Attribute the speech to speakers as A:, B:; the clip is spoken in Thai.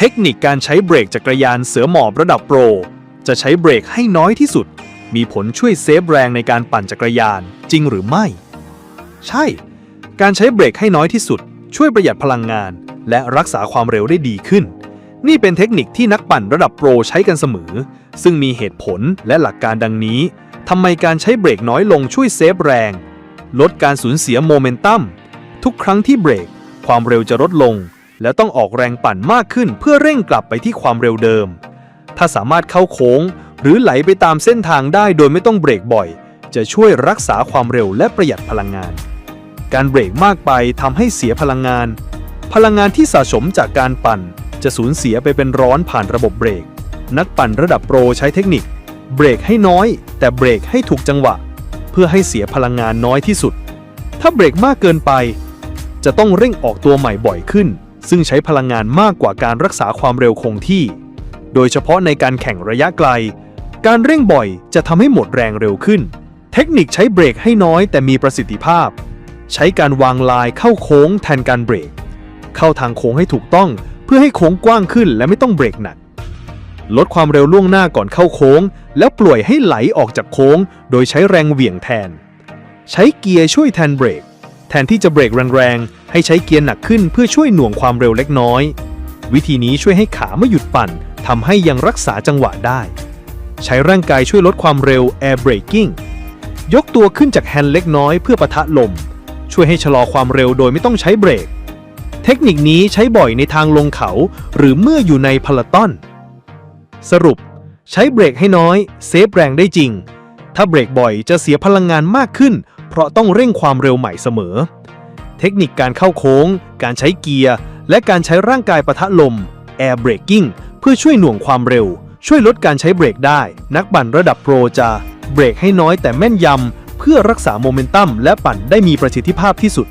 A: เทคนิคการใช้เบรกจักรยานเสือหมอบระดับโปร จะใช้เบรกให้น้อยที่สุด มีผลช่วยเซฟแรงในการปั่นจักรยานจริงหรือไม่ ใช่ การใช้เบรกให้น้อยที่สุด ช่วยประหยัดพลังงาน และรักษาความเร็วได้ดีขึ้น นี่เป็นเทคนิคที่นักปั่นระดับโปรใช้กันเสมอ ซึ่งมีเหตุผลและหลักการดังนี้ทำไมการใช้เบรกน้อยลงช่วยเซฟแรง ลดการสูญเสียโมเมนตัมทุกครั้งที่เบรก ความเร็วจะลดลง และต้องออกแรงปั่นมากขึ้นเพื่อเร่งกลับไปที่ความเร็วเดิม ถ้าสามารถเข้าโค้ง หรือไหลไปตามเส้นทางได้โดยไม่ต้องเบรกบ่อย จะช่วยรักษาความเร็วและประหยัดพลังงาน การเบรกมากไปทำให้เสียพลังงาน พลังงานที่สะสมจากการปั่น จะสูญเสียไปเป็นร้อนผ่านระบบเบรก นักปั่นระดับโปรใช้เทคนิค เบรกให้น้อย แต่เบรกให้ถูกจังหวะ เพื่อให้เสียพลังงานน้อยที่สุด ถ้าเบรกมากเกินไป จะต้องเร่งออกตัวใหม่บ่อยขึ้น ซึ่งใช้พลังงานมากกว่าการรักษาความเร็วคงที่ โดยเฉพาะในการแข่งระยะไกล การเร่งบ่อยจะทำให้หมดแรงเร็วขึ้น เทคนิคใช้เบรกให้น้อยแต่มีประสิทธิภาพ ใช้การวางลายเข้าโค้งแทนการเบรก เข้าทางโค้งให้ถูกต้องเพื่อให้โค้งกว้างขึ้นและไม่ต้องเบรกหนัก ลดความเร็วล่วงหน้าก่อนเข้าโค้ง แล้วปล่อยให้ไหลออกจากโค้ง โดยใช้แรงเหวี่ยงแทน ใช้เกียร์ช่วยแทนเบรก นที่จะเบรกแรงๆ ให้ใช้เกียร์หนักขึ้นเพื่อช่วยหน่วงความเร็วเล็กน้อย วิธีนี้ช่วยให้ขาไม่หยุดปั่นทำให้ยังรักษาจังหวะได้ ใช้ร่างกายช่วยลดความเร็ว air braking ยกตัวขึ้นจากแฮนด์เล็กน้อยเพื่อปะทะลม ช่วยให้ชะลอความเร็วโดยไม่ต้องใช้เบรก เทคนิคนี้ใช้บ่อยในทางลงเขา หรือเมื่ออยู่ในพาราตอน สรุป ใช้เบรกให้น้อย เซฟแรงได้จริง ถ้าเบรกบ่อยจะเสียพลังงานมากขึ้น ราะต้องเร่งความเร็วใหม่เสมอ เทคนิคการเข้าโค้ง การใช้เกียร์ และการใช้ร่างกายปะทะลม air braking เพื่อช่วยหน่วงความเร็ว ช่วยลดการใช้เบรกได้ นักปั่นระดับโปรจะเบรกให้น้อยแต่แม่นยำ เพื่อรักษาโมเมนตัมและปั่นได้มีประสิทธิภาพที่สุด